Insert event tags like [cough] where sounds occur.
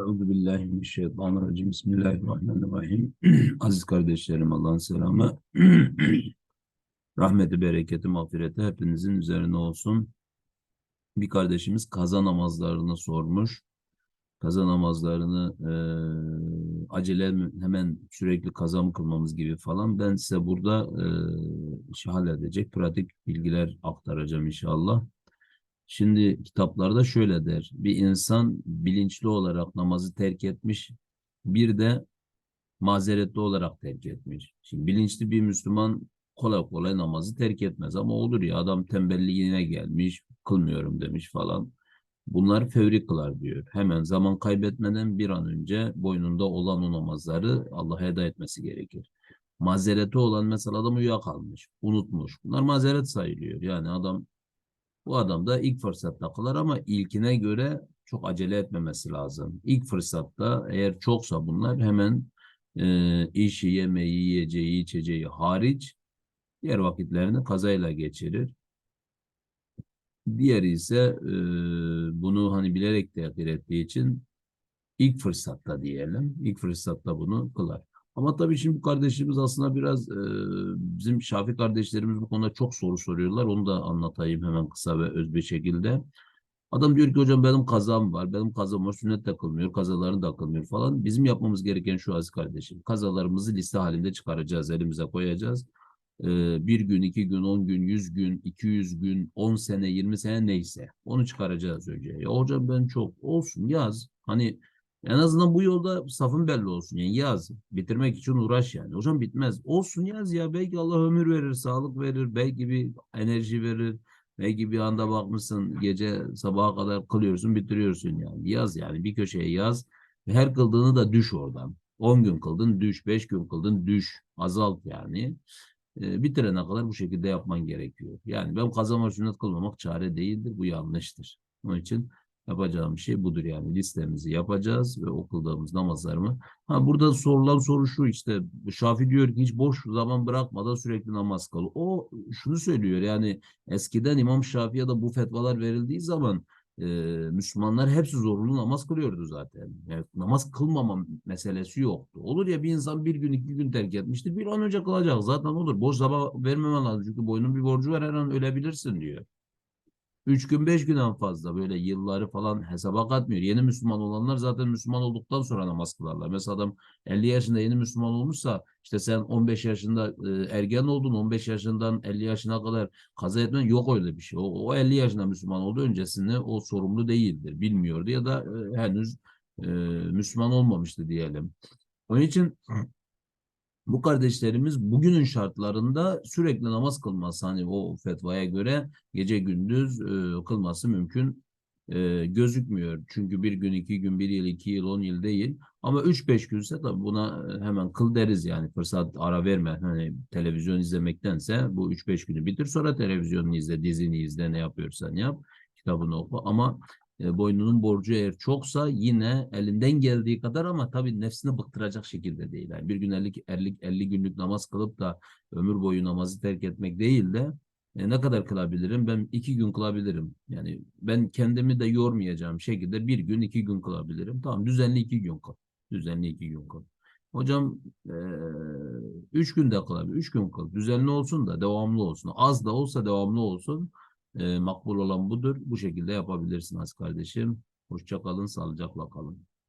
Euzu billahi mineşşeytanirracim. Bismillahirrahmanirrahim. [clears throat] Aziz kardeşlerim Allah'ın selamı. [clears throat] Rahmeti, bereketi, mağfireti hepinizin üzerine olsun. Bir kardeşimiz kaza namazlarını sormuş. Kaza namazlarını eee acele hemen sürekli kaza mı kılmamız gibi falan. Ben size burada eee işi halledecek pratik bilgiler aktaracağım inşallah. Şimdi kitaplarda şöyle der. Bir insan bilinçli olarak namazı terk etmiş, bir de mazeretli olarak terk etmiş. Şimdi bilinçli bir Müslüman kolay kolay namazı terk etmez ama olur ya adam tembelliğine gelmiş, kılmıyorum demiş falan. Bunlar fevri kılar diyor. Hemen zaman kaybetmeden bir an önce boynunda olan o namazları Allah'a eda etmesi gerekir. Mazereti olan mesela adam uyuyakalmış, unutmuş. Bunlar mazeret sayılıyor. Yani adam bu adam da ilk fırsatta kılar ama ilkine göre çok acele etmemesi lazım. İlk fırsatta eğer çoksa bunlar hemen e, işi, yemeği, yiyeceği, içeceği hariç diğer vakitlerini kazayla geçirir. Diğeri ise e, bunu hani bilerek tehir ettiği için ilk fırsatta diyelim, ilk fırsatta bunu kılar. Ama tabii şimdi bu kardeşimiz aslında biraz e, bizim Şafi kardeşlerimiz bu konuda çok soru soruyorlar. Onu da anlatayım hemen kısa ve öz bir şekilde. Adam diyor ki hocam benim kazam var, benim kazam var, sünnet de kılmıyor, kazalarını da kılmıyor falan. Bizim yapmamız gereken şu aziz kardeşim. Kazalarımızı liste halinde çıkaracağız, elimize koyacağız. Ee, bir gün, iki gün, on gün, yüz gün, iki yüz gün, on sene, yirmi sene neyse. Onu çıkaracağız önce. Ya hocam ben çok olsun yaz. Hani en azından bu yolda safın belli olsun. Yani yaz. Bitirmek için uğraş yani. Hocam bitmez. Olsun yaz ya. Belki Allah ömür verir, sağlık verir. Belki bir enerji verir. Belki bir anda bakmışsın gece sabaha kadar kılıyorsun, bitiriyorsun yani. Yaz yani bir köşeye yaz. Her kıldığını da düş oradan. 10 gün kıldın düş, 5 gün kıldın düş. Azalt yani. E, bitirene kadar bu şekilde yapman gerekiyor. Yani ben kazanma sünnet kılmamak çare değildir. Bu yanlıştır. Onun için yapacağım şey budur yani. Listemizi yapacağız ve okuduğumuz namazlarımı. Ha burada sorulan soru şu işte Şafi diyor ki hiç boş zaman bırakmadan sürekli namaz kıl. O şunu söylüyor yani eskiden İmam Şafii'ye de bu fetvalar verildiği zaman e, Müslümanlar hepsi zorunlu namaz kılıyordu zaten. Yani namaz kılmama meselesi yoktu. Olur ya bir insan bir gün iki gün terk etmiştir bir an önce kılacak zaten olur. Boş zaman vermemen lazım çünkü boynun bir borcu var her an ölebilirsin diyor. Üç gün beş günden fazla böyle yılları falan hesaba katmıyor. Yeni Müslüman olanlar zaten Müslüman olduktan sonra namaz kılarlar. Mesela adam 50 yaşında yeni Müslüman olmuşsa işte sen 15 yaşında e, ergen oldun 15 yaşından 50 yaşına kadar kaza etmen yok öyle bir şey. O, o 50 yaşında Müslüman oldu öncesinde o sorumlu değildir. Bilmiyordu ya da e, henüz e, Müslüman olmamıştı diyelim. Onun için bu kardeşlerimiz bugünün şartlarında sürekli namaz kılması hani o fetvaya göre gece gündüz e, kılması mümkün e, gözükmüyor. Çünkü bir gün, iki gün, bir yıl, iki yıl, on yıl değil. Ama üç beş günse tabii buna e, hemen kıl deriz yani fırsat ara verme. Hani televizyon izlemektense bu üç beş günü bitir sonra televizyonunu izle, dizini izle, ne yapıyorsan yap, kitabını oku. Ama e, boynunun borcu eğer çoksa yine elinden geldiği kadar ama tabii nefsini bıktıracak şekilde değil. Yani bir gün 50, 50, 50 günlük namaz kılıp da ömür boyu namazı terk etmek değil de e, ne kadar kılabilirim? Ben iki gün kılabilirim. Yani ben kendimi de yormayacağım şekilde bir gün iki gün kılabilirim. Tamam düzenli iki gün kıl. Düzenli iki gün kıl. Hocam e, üç günde kılabilir. Üç gün kıl. Düzenli olsun da devamlı olsun. Az da olsa devamlı olsun. E, makbul olan budur. Bu şekilde yapabilirsiniz kardeşim. Hoşça kalın, sağlıcakla kalın.